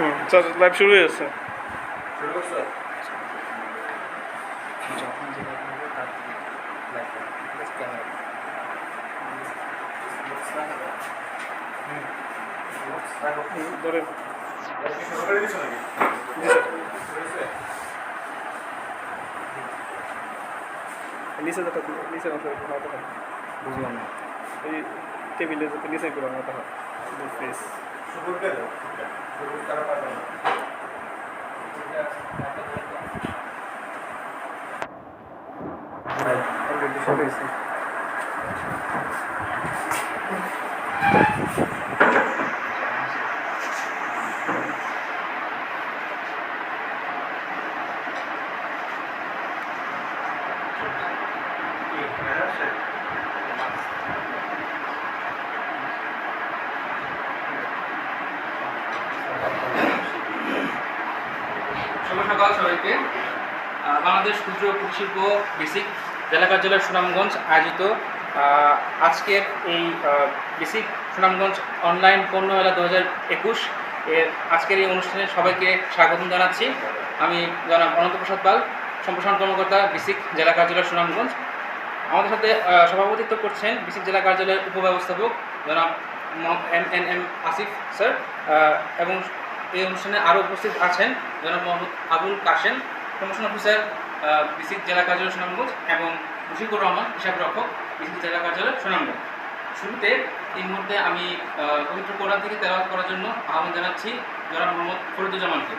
হুম sir live শুরু হয়ে গেছে। যেটা ধরেন? নিচে যাতে নিচে বুঝলাম না। এই টেবিলে যাতে নিচে নামাতে হয় ফেস করা পারবে না অলরেডি শুরু হয়েছে কি হ্যাঁ সে সকাল সবাইকে বাংলাদেশ ক্ষুদ্র শিল্প বেসিক জেলা কার্যালয় সুনামগঞ্জ আয়োজিত আজকের এই বেসিক সুনামগঞ্জ অনলাইন পণ্য মেলা দু হাজার একুশ এর আজকের এই অনুষ্ঠানে সবাইকে স্বাগত জানাচ্ছি। আমি জনাব অনন্ত প্রসাদ পাল, সম্প্রসারণ কর্মকর্তা, বেসিক জেলা কার্যালয় সুনামগঞ্জ। আমাদের সাথে সভাপতিত্ব করছেন বেসিক জেলা কার্যালয়ের উপব্যবস্থাপক জনাব M N M Asif, sir এবং এই অনুষ্ঠানে আরও উপস্থিত আছেন জনাব মোহাম্মদ আবুল কাশেম, প্রমোশন অফিসার বিসিক জেলা কার্যালয় সুনামগঞ্জ এবং মুশিকুর রহমান, হিসাব রক্ষক, বিসিক জেলা কার্যালয় সুনামগঞ্জ। শুরুতে এই মুহূর্তে আমি পবিত্র কোরআন থেকে তেলাওয়াত করার জন্য আহ্বান জানাচ্ছি জনাব মোহাম্মদ ফরিদুজ্জামানকে।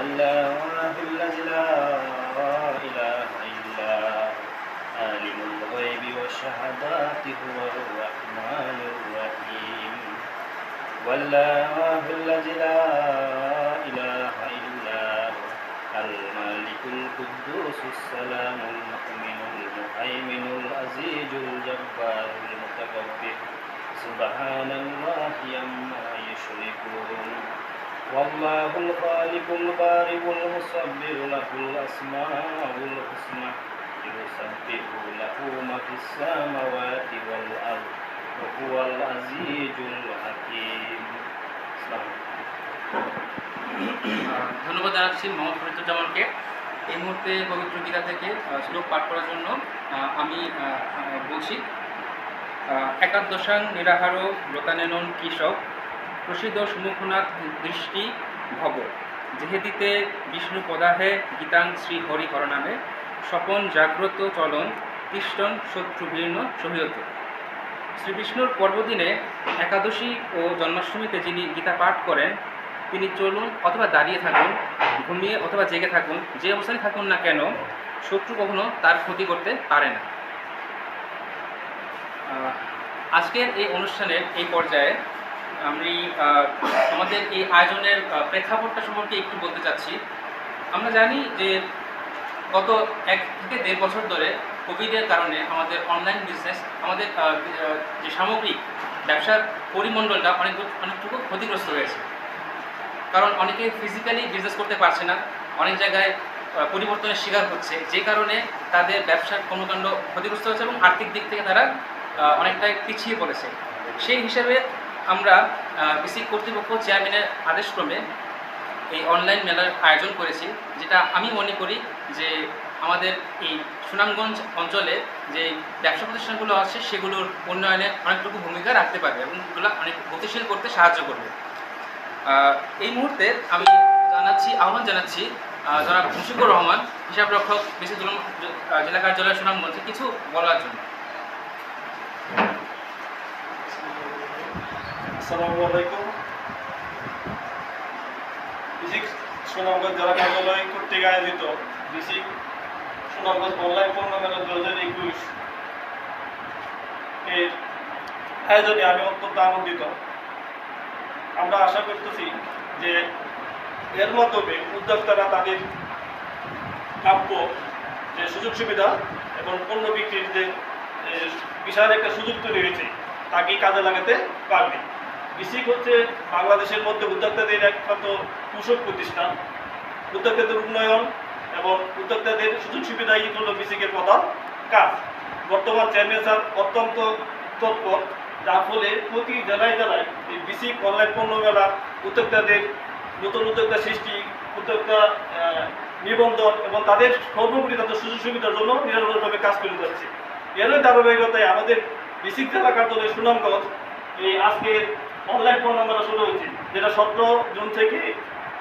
والله الذي لا إله إلا عالم الغيب والشهادات هو الرحمن الرحيم والله الذي لا إله إلا الملك القدوس السلام المؤمن المهيمن العزيز الجبار المتكبر سبحان الله عما يشركون والله الخالق البارئ المصبر له الأسماء الحسنى يسبح له ما في السماوات والأرض وهو العزيز الحكيم السلام আহ, ধন্যবাদ জানাচ্ছি মোহাম্মদ ফরিদুজ্জামানকে এই মুহূর্তে পবিত্র গীতা থেকে আহ, শ্লোক পাঠ করার জন্য আহ, আমি আহ, আহ, বলছি আহ, একাদশাং নিরাহার ব্রতানেনন কৃষক প্রসিদ্ধ সুমুখনাথ দৃষ্টি ভব যেহেদিতে বিষ্ণু পদাহে গীতাং শ্রী হরি হরনামে স্বপন জাগ্রত চলন তিষ্টন শত্রুবীর্ণ সহিয়ত। শ্রীবিষ্ণুর পর্বদিনে একাদশী ও জন্মাষ্টমীতে যিনি গীতা পাঠ করেন, তিনি চলুন অথবা দাঁড়িয়ে থাকুন, ঘুমিয়ে অথবা জেগে থাকুন, যে অবস্থানে থাকুন না কেন, শত্রু কখনো তার ক্ষতি করতে পারে না। আজকের এই অনুষ্ঠানের এই পর্যায়ে আমি আমাদের এই আয়োজনের প্রেক্ষাপটটা সম্পর্কে একটু বলতে চাচ্ছি। আমরা জানি যে গত এক থেকে দেড় বছর ধরে কোভিডের কারণে আমাদের অনলাইন বিজনেস আমাদের যে সামগ্রিক ব্যবসার পরিমণ্ডলটা অনেক অনেকটুকু ক্ষতিগ্রস্ত হয়েছে। কারণ অনেকে ফিজিক্যালি বিজনেস করতে পারছে না, অনেক জায়গায় পরিবর্তনের শিকার হচ্ছে, যে কারণে তাদের ব্যবসার কর্মকাণ্ড ক্ষতিগ্রস্ত হচ্ছে এবং আর্থিক দিক থেকে তারা অনেকটাই পিছিয়ে পড়েছে। সেই হিসেবে আমরা বিসি কর্তৃপক্ষ চেয়ারম্যানের আদেশক্রমে এই অনলাইন মেলার আয়োজন করেছি, যেটা আমি মনে করি যে আমাদের এই সুনামগঞ্জ অঞ্চলে যে ব্যবসা প্রতিষ্ঠানগুলো আছে, সেগুলোর উন্নয়নে অনেকটুকু ভূমিকা রাখতে পারবে এবং এগুলো অনেক গতিশীল করতে সাহায্য করবে। এই মুহূর্তে আমি জানাচ্ছি, আহ্বান জানাচ্ছি জনাব মুশিকুর রহমান হিসাব রক্ষক বিসি জেলা কার্যালয় সুনামগঞ্জে কিছু বলার জন্য। আসসালামু আলাইকুম। সুনামগঞ্জ জেলা কার্যালয় কর্তৃক আয়োজিত ফিজিক সুনামগঞ্জ অনলাইন পণ্য মেলা দু হাজার একুশ এর আয়োজনে আমি অত্যন্ত আনন্দিত। আমরা আশা করতেছি যে এর মাধ্যমে উদ্যোক্তারা তাদের প্রাপ্য যে সুযোগ সুবিধা এবং পণ্য বিক্রির যে বিশাল একটা সুযোগ তৈরি হয়েছে, তাকেই কাজে লাগাতে পারবে। বিসিক হচ্ছে বাংলাদেশের মধ্যে উদ্যোক্তাদের একমাত্র পোষক প্রতিষ্ঠান। উদ্যোক্তাদের উন্নয়ন এবং উদ্যোক্তাদের সুযোগ সুবিধাই হলো বিসিকের প্রধান কাজ। বর্তমান চেয়ারম্যান স্যার অত্যন্ত তৎপর, যার ফলে প্রতি জেলায় জেলায় এই বিসিক অনলাইন পণ্য মেলা উদ্যোক্তাদের নতুন উদ্যোক্তা সৃষ্টি, উদ্যোক্তা নিবন্ধন এবং তাদের সর্বোপরি তাদের সুযোগ সুবিধার জন্য নিরন্তরভাবে কাজ করে যাচ্ছে। এরই ধারাবাহিকতায় আমাদের বিসিক জেলা কার্যালয় সুনামগঞ্জ, এই আজকের অনলাইন পণ্য মেলা শুরু হয়েছে, যেটা সতেরো জুন থেকে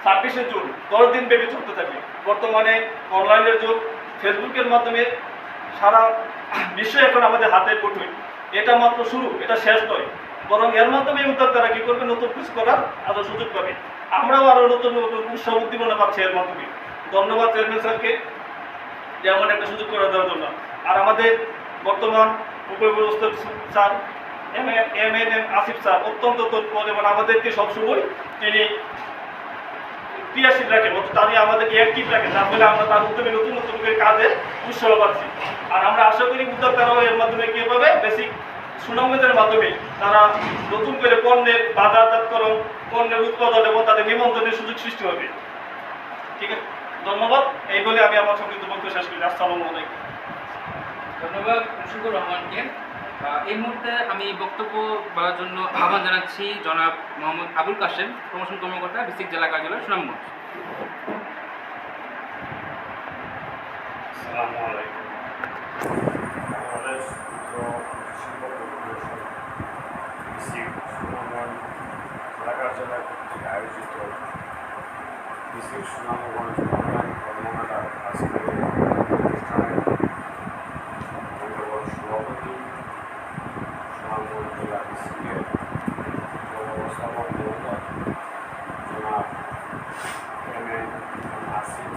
ছাব্বিশে জুন, দশ দিন ব্যাপী চলতে থাকে বর্তমানে অনলাইনের যুগ ফেসবুকের মাধ্যমে সারা বিশ্ব এখন আমাদের হাতে কঠোর এটা মাত্র শুরু, এটা শেষ নয়। বরং এর মাধ্যমে উদ্যোক্তারা কি করবে? নতুন কিছু করার আরও সুযোগ পাবে। আমরাও আরও নতুন নতুন উৎসাহ উদ্দীপনা পাচ্ছি এর মাধ্যমে। ধন্যবাদ চেয়ারম্যান স্যারকে, যে এমন একটা সুযোগ করে দেওয়ার জন্য। আর আমাদের বর্তমান উপব্যবস্থক sir M N M Asif sir, অত্যন্ত তৎপর এবং আমাদেরকে সবসময় তিনি ক্রিয়াশীল রাখেন, অর্থাৎ তারই আমাদেরকে অ্যাক্টিভ রাখেন। তার ফলে আমরা তার উদ্যোগে নতুন নতুন করে কাজে উৎসাহ পাচ্ছি। আর আমরা আশা করি উদ্যোক্তারাও এর মাধ্যমে কী হবে? বেসিক সুনামদের মাধ্যমে তারা নতুন করে পণ্যের বাজারজাতকরণ, পণ্যের উৎপাদন এবং তাদের নিবন্ধনের সুযোগ সৃষ্টি হবে। ঠিক আছে? ধন্যবাদ। এই বলে আমি আমার সংক্ষিপ্ত বক্তব্য শেষ করি। আসসালামু আলাইকুম। ধন্যবাদ মুশিকুর রহমানকে এই মুহূর্তে আমি বক্তব্য বলার জন্য আহ্বান জানাচ্ছি জনাব মোহাম্মদ আবুল কাশেম, প্রমোশন কর্মকর্তা, ডিস্ট্রিক্ট জেলা কার্যালয় সুনামগঞ্জ। আসসালামু আলাইকুম। বাংলাদেশ ক্ষুদ্র শিল্প কর্পোরেশন কৃষি সুনামগঞ্জ এলাকার জেলা কর্তৃক আয়োজিত কৃষি সুনামগঞ্জ অনলাইন কর্মমেলার আজকের এই অনুষ্ঠানে মাননীয় সভাপতি সুনামগঞ্জ জেলা কৃষিকের ব্যবস্থাপক মহোদয় জনাব এম এন আসিফ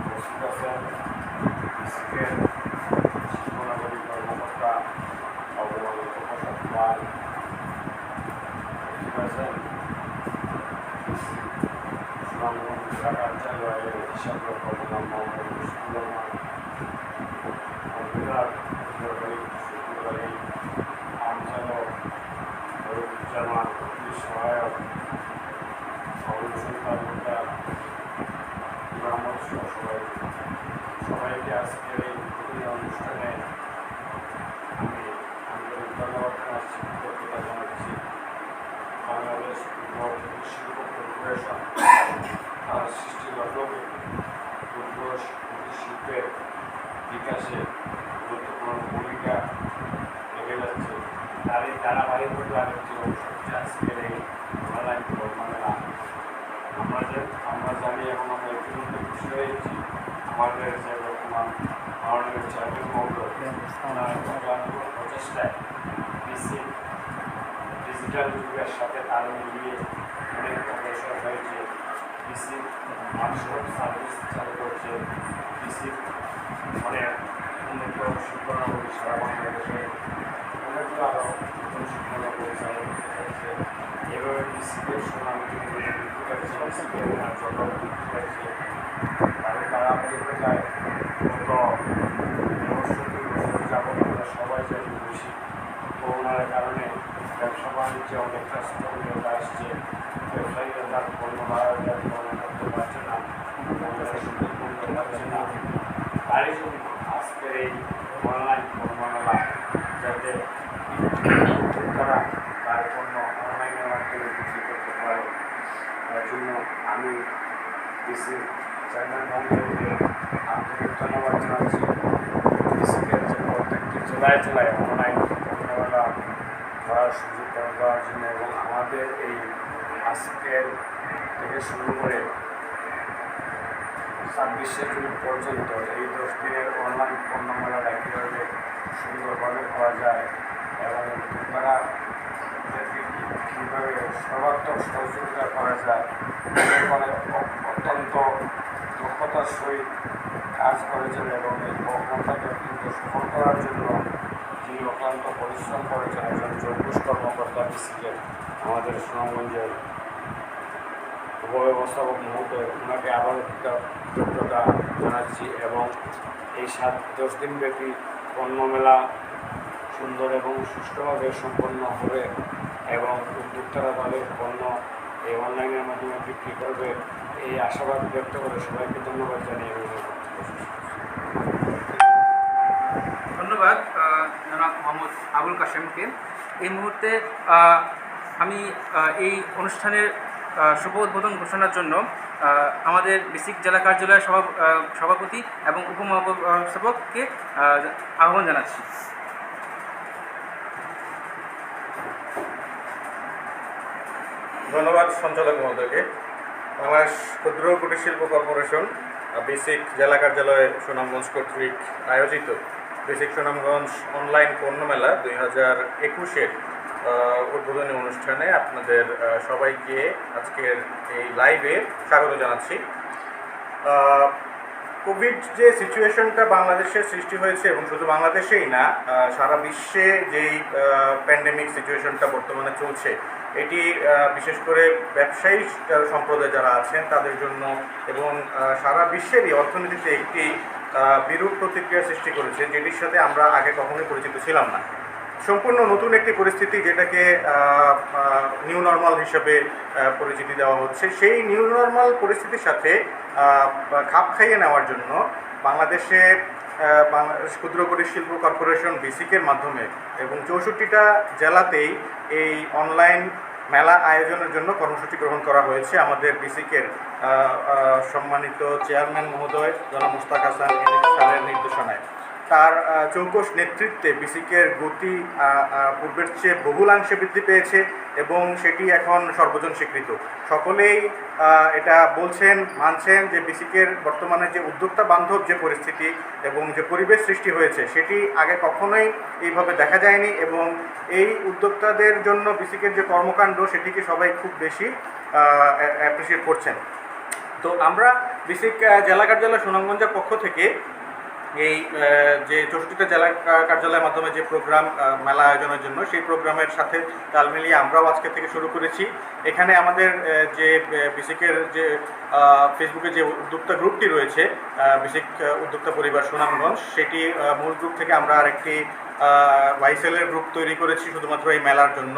উপস্থিত আছেন কৃষিকের শিক্ষানগরী কর্মকর্তা অবমানিত প্রসাদ পাল উপস্থিত আছেন কৃষি সুনামগঞ্জ জেলা কার্যালয়ের হিসাব রক্ষক মোহাম্মদ মুশফিকুর রহমান কম্পিউটার সরকারি শুক্রবারী আমচালক ফরুজ্জামান অফিস সহায়ক অবসর তালুকদার মোহাম্মদ সহ সবাই সবাইকে আজকের এই উদ্বোধনী অনুষ্ঠানে আমি আন্তরিক ধন্যবাদ জানাচ্ছি কৃতজ্ঞতা জানাচ্ছি বাংলাদেশ ক্ষুদ্র শিল্প কর্পোরেশন তার সৃষ্টি লগ্নকে ক্ষুদ্র কুটির শিল্পের বিকাশে গুরুত্বপূর্ণ ভূমিকা রেখে যাচ্ছে তার এই ধারাবাহিকতার একটি অংশ হচ্ছে আজকের এই অনলাইন কর্মমেলা আমরা যে আমরা জানি এবং আমরা ইতিমধ্যে খুশি হয়েছি আমাদের যে বর্তমান মাননীয় চেয়ারম্যান মহোদয় ওনার অক্লান্ত প্রচেষ্টায় কৃষি ডিজিটাল যুগের সাথে তাল মিলিয়ে অনেক অগ্রসর হয়েছে কৃষি মার্শাল সার্ভিস চালু করছে কৃষি অনেক উন্নত শিল্পনগরী সারা বাংলাদেশে অনেকগুলো আরও নতুন শিল্পনগরী চালু করতে এভাবে কৃষিকে সুনাম ওনার জন্য বৃদ্ধি পেয়েছে তাদের গত পঁয়ষট্টি বছর যাবত আমরা সবাই জানি বেশি করোনার কারণে ব্যবসা বাণিজ্যে অনেকটা স্থগিত আসছে ব্যবসায়ীরা তার পণ্য বাজারজাত করতে পারছে না ব্যবসা সুযোগ করতে পারছে না তারই আজকের এই অনলাইন কর্মমেলা যাতে তারা তার পণ্য অনলাইনের মাধ্যমে বিক্রি করতে পারে, তার জন্য আমি কৃষি চেয়ারম্যান মহোদয়কে আন্তরিক ধন্যবাদ জানাচ্ছি। যে প্রত্যেকটি জেলায় জেলায় অনলাইন কর্মমেলা করার সুযোগ করে দেওয়ার জন্য এবং আমাদের এই আজকের থেকে শুরু করে ছাব্বিশে জুন পর্যন্ত এই দশ দিনের অনলাইন পণ্য মেলাটা কীভাবে সুন্দরভাবে করা যায়। এবং তারা কীভাবে সর্বাত্মক সহযোগিতা করা যায় এখানে অত্যন্ত দক্ষতার সহিত কাজ করেছেন এবং এই কর্মটাকে অত্যন্ত সফল করার জন্য যিনি অক্লান্ত পরিশ্রম করেছেন, একজন চব্বিশ কর্মকর্তা বিসিকে, আমাদের সুনামগঞ্জের উপব্যবস্থাপক মহোদয় ওনাকে আবার কৃতজ্ঞতা জানাচ্ছি এবং এই সাত, দশ দিনব্যাপী পণ্য মেলা সুন্দর এবং সুষ্ঠুভাবে সম্পন্ন হবে এবং উদ্যোক্তারা তাদের পণ্য এই অনলাইনের মাধ্যমে বিক্রি করবে এই আশাবাদ ব্যক্ত করে সবাইকে ধন্যবাদ জানিয়ে। ধন্যবাদ জনাব মোহাম্মদ আবুল কাশেমকে এই মুহূর্তে আমি এই অনুষ্ঠানের শুভ উদ্বোধন ঘোষণার জন্য আমাদের বেসিক জেলা কার্যালয়ের সভা সভাপতি এবং উপমহাব্যবস্থাপককে আহ্বান জানাচ্ছি। ধন্যবাদ সঞ্চালক মহোদয়কে। বাংলাদেশ ক্ষুদ্র কুটির শিল্প কর্পোরেশন বেসিক জেলা কার্যালয় সুনামগঞ্জ কর্তৃক আয়োজিত বেসিক সুনামগঞ্জ অনলাইন পণ্য মেলা দুই হাজার একুশের উদ্বোধনী অনুষ্ঠানে আপনাদের সবাইকে আজকের এই লাইভে স্বাগত জানাচ্ছি। কোভিড যে সিচুয়েশনটা বাংলাদেশে সৃষ্টি হয়েছে এবং শুধু বাংলাদেশেই না সারা বিশ্বে যেই প্যান্ডেমিক সিচুয়েশনটা বর্তমানে চলছে, এটি বিশেষ করে ব্যবসায়ী সম্প্রদায় যারা আছেন তাদের জন্য এবং সারা বিশ্বেরই অর্থনীতিতে একটি বিরূপ প্রতিক্রিয়া সৃষ্টি করেছে, যেটির সাথে আমরা আগে কখনোই পরিচিত ছিলাম না। সম্পূর্ণ নতুন একটি পরিস্থিতি যেটাকে নিউ নর্মাল হিসেবে পরিচিতি দেওয়া হচ্ছে। সেই নিউ নর্মাল পরিস্থিতির সাথে খাপ খাইয়ে নেওয়ার জন্য বাংলাদেশে বাংলাদেশ ক্ষুদ্র কুটির শিল্প কর্পোরেশন বেসিকের মাধ্যমে এবং চৌষট্টিটা জেলাতেই এই অনলাইন মেলা আয়োজনের জন্য কর্মসূচি গ্রহণ করা হয়েছে। আমাদের বিসিকের সম্মানিত চেয়ারম্যান মহোদয়, জনাব মুস্তাক হাসান স্যারের নির্দেশনায়। তার চৌকস নেতৃত্বে বিসিকের গতি পূর্বের চেয়ে বহুলাংশে বৃদ্ধি পেয়েছে এবং সেটি এখন সর্বজন স্বীকৃত সকলেই এটা বলছেন, মানছেন যে বিসিকের বর্তমানে যে উদ্যোক্তা বান্ধব যে পরিস্থিতি এবং যে পরিবেশ সৃষ্টি হয়েছে, সেটি আগে কখনোই এইভাবে দেখা যায়নি এবং এই উদ্যোক্তাদের জন্য বিসিকের যে কর্মকাণ্ড, সেটিকে সবাই খুব বেশি অ্যাপ্রিসিয়েট করছেন। তো আমরা বিসিক জেলা কার্যালয় সুনামগঞ্জের পক্ষ থেকে এই যে চৌষট্টিটা জেলা কার্যালয়ের মাধ্যমে যে প্রোগ্রাম মেলা আয়োজনের জন্য, সেই প্রোগ্রামের সাথে তাল মিলিয়ে আমরাও আজকে থেকে শুরু করেছি। এখানে আমাদের যে বিসিকের যে ফেসবুকে যে উদ্যোক্তা গ্রুপটি রয়েছে বিসিক উদ্যোক্তা পরিবার সুনামগঞ্জ, সেটি মূল গ্রুপ থেকে আমরা আরেকটি ওয়াইসেলের গ্রুপ তৈরি করেছি শুধুমাত্র এই মেলার জন্য।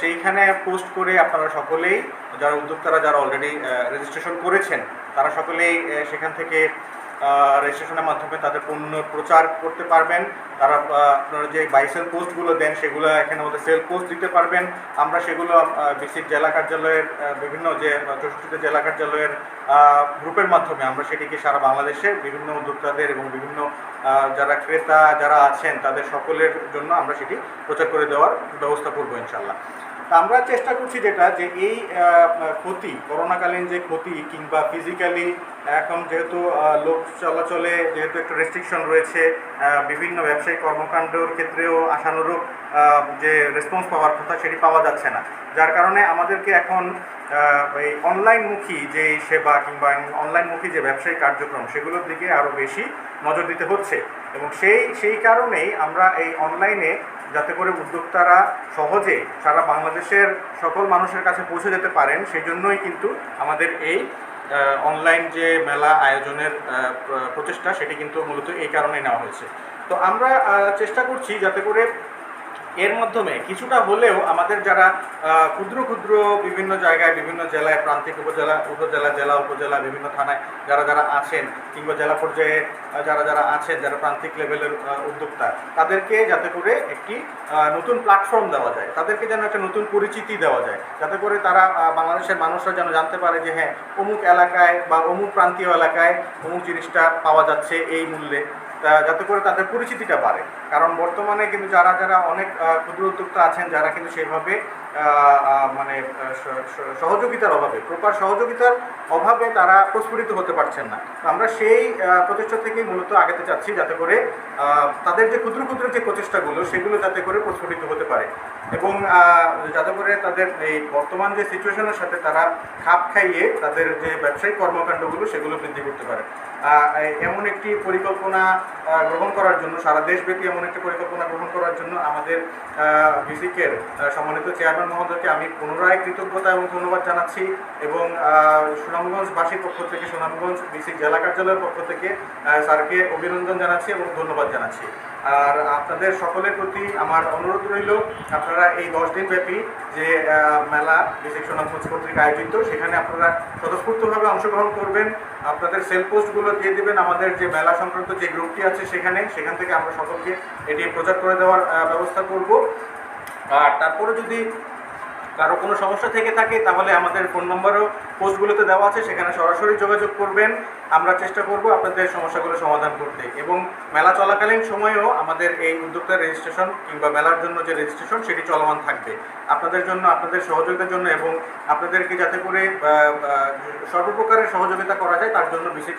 সেইখানে পোস্ট করে আপনারা সকলেই, যারা উদ্যোক্তারা, যারা অলরেডি রেজিস্ট্রেশন করেছেন, তারা সকলেই সেখান থেকে রেজিস্ট্রেশনের মাধ্যমে তাদের পণ্য প্রচার করতে পারবেন। তারা আপনারা যে বাইসেল পোস্টগুলো দেন, সেগুলো এখানে আমাদের সেল পোস্ট দিতে পারবেন। আমরা সেগুলো বেসিক জেলা কার্যালয়ের বিভিন্ন যে চৌষট্টিতে জেলা কার্যালয়ের গ্রুপের মাধ্যমে আমরা সেটিকে সারা বাংলাদেশে বিভিন্ন উদ্যোক্তাদের এবং বিভিন্ন যারা ক্রেতা যারা আছেন, তাদের সকলের জন্য আমরা সেটি প্রচার করে দেওয়ার ব্যবস্থা করব ইনশাল্লাহ আমরা চেষ্টা করছি যেটা, যে এই ক্ষতি, করোনাকালীন যে ক্ষতি কিংবা ফিজিক্যালি এখন যেহেতু লোক চলাচলে যেহেতু একটু রেস্ট্রিকশন রয়েছে বিভিন্ন ব্যবসায়িক কর্মকাণ্ডের ক্ষেত্রেও আশানুরূপ যে রেসপন্স পাওয়ার কথা সেটি পাওয়া যাচ্ছে না। যার কারণে আমাদেরকে এখন এই অনলাইনমুখী যে সেবা কিংবা অনলাইনমুখী যে ব্যবসায়িক কার্যক্রম, সেগুলোর দিকে আরও বেশি নজর দিতে হচ্ছে। এবং সেই সেই কারণেই আমরা এই অনলাইনে যাতে করে উদ্যোক্তারা সহজে সারা বাংলাদেশের সকল মানুষের কাছে পৌঁছে যেতে পারেন, সেই জন্যই কিন্তু আমাদের এই অনলাইন যে মেলা আয়োজনের প্রচেষ্টা, সেটি কিন্তু মূলত এই কারণে নেওয়া হয়েছে। তো আমরা চেষ্টা করছি যাতে করে এর মাধ্যমে কিছুটা হলেও আমাদের যারা ক্ষুদ্র ক্ষুদ্র বিভিন্ন জায়গায়, বিভিন্ন জেলায়, প্রান্তিক উপজেলা উপজেলা, জেলা, উপজেলা, বিভিন্ন থানায় যারা যারা আছেন কিংবা জেলা পর্যায়ে যারা যারা আছেন, যারা প্রান্তিক লেভেলের উদ্যোক্তা, তাদেরকে যাতে করে একটি নতুন প্ল্যাটফর্ম দেওয়া যায়। তাদেরকে যেন একটা নতুন পরিচিতি দেওয়া যায়। যাতে করে তারা বাংলাদেশের মানুষরা যেন জানতে পারে যে হ্যাঁ অমুক এলাকায় বা অমুক প্রান্তীয় এলাকায় অমুক জিনিসটা পাওয়া যাচ্ছে এই মূল্যে। যাতে করে তাদের পরিচিতিটা বাড়ে। কারণ বর্তমানে কিন্তু যারা যারা অনেক ক্ষুদ্র উদ্যোক্তা আছেন, যারা কিন্তু সেভাবে মানে সহযোগিতার অভাবে, প্রপার সহযোগিতার অভাবে তারা প্রস্ফুটিত হতে পারছেন না। আমরা সেই প্রচেষ্টা থেকেই মূলত আগাতে চাচ্ছি যাতে করে তাদের যে ক্ষুদ্র ক্ষুদ্র যে প্রচেষ্টাগুলো, সেগুলো যাতে করে প্রস্ফুটিত হতে পারে এবং যাতে করে তাদের এই বর্তমান যে সিচুয়েশনের সাথে তারা খাপ খাইয়ে তাদের যে ব্যবসায়িক কর্মকাণ্ডগুলো, সেগুলো বৃদ্ধি করতে পারে। এমন একটি পরিকল্পনা গ্রহণ করার জন্য, সারা দেশব্যাপী এমন একটি পরিকল্পনা গ্রহণ করার জন্য আমাদের মিউজিকের সম্মানিত চেয়ারম্যান মহোদয়কে আমি পুনরায় কৃতজ্ঞতা এবং ধন্যবাদ জানাচ্ছি এবং সুনামগঞ্জবাসীর পক্ষ থেকে, সুনামগঞ্জ বিসিক জেলা কার্যালয়ের পক্ষ থেকে স্যারকে অভিনন্দন জানাচ্ছি এবং ধন্যবাদ জানাচ্ছি। আর আপনাদের সকলের প্রতি আমার অনুরোধ রইল, আপনারা এই দশ দিন ব্যাপী যে মেলা মেলা সোনা খোঁজ কর্তৃক আয়োজিত, সেখানে আপনারা স্বতঃস্ফূর্তভাবে অংশগ্রহণ করবেন। আপনাদের সেল পোস্টগুলো দিয়ে দেবেন, আমাদের যে মেলা সংক্রান্ত যে গ্রুপটি আছে সেখানে, সেখান থেকে আমরা সকলকে এটি প্রচার করে দেওয়ার ব্যবস্থা করব। আর তারপরে যদি কারও কোনো সমস্যা থেকে থাকে, তাহলে আমাদের ফোন নম্বরও পোস্টগুলোতে দেওয়া আছে, সেখানে সরাসরি যোগাযোগ করবেন। আমরা চেষ্টা করব আপনাদের সমস্যাগুলো সমাধান করতে। এবং মেলা চলাকালীন সময়েও আমাদের এই উদ্যোক্তার রেজিস্ট্রেশন কিংবা মেলার জন্য যে রেজিস্ট্রেশন সেটি চলমান থাকবে। আপনাদের জন্য, আপনাদের সহযোগিতার জন্য এবং আপনাদেরকে যাতে করে সর্বপ্রকারের সহযোগিতা করা যায়, তার জন্য বিশেষ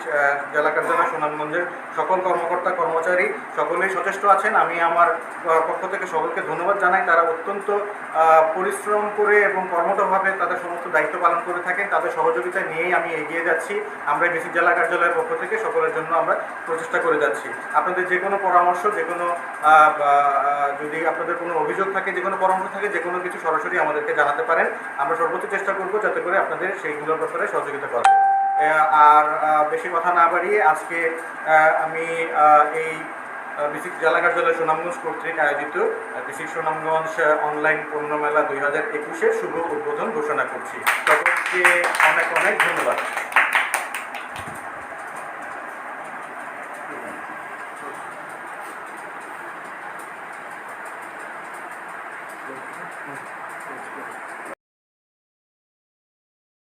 জেলা কার্যালয়, সুনামগঞ্জের সকল কর্মকর্তা, কর্মচারী সকলেই সচেষ্ট আছেন। আমি আমার পক্ষ থেকে সকলকে ধন্যবাদ জানাই। তারা অত্যন্ত পরিশ্রম করে এবং কর্মঠভাবে তাদের সমস্ত দায়িত্ব পালন করে থাকেন, তাদের সহযোগিতা নিয়েই আমি এগিয়ে যাচ্ছি। আমরা বেসিক জেলা কার্যালয়ের পক্ষ থেকে সকলের জন্য আমরা প্রচেষ্টা করে যাচ্ছি। আপনাদের যে কোনো পরামর্শ, যে কোনো যদি আপনাদের কোনো অভিযোগ থাকে, যে কোনো পরামর্শ থাকে, যে কোনো কিছু সরাসরি আমাদেরকে জানাতে পারেন। আমরা সর্বোচ্চ চেষ্টা করব যাতে করে আপনাদের সেইগুলোর ব্যাপারে সহযোগিতা করা আর বেশি কথা না বাড়িয়ে আজকে আমি এই বিসিক জেলা কার্যালয় সুনামগঞ্জ কর্তৃক আয়োজিত বিসিক সুনামগঞ্জ অনলাইন পণ্য মেলা দুই হাজার একুশের শুভ উদ্বোধন ঘোষণা করছি। সকলকে অনেক অনেক ধন্যবাদ।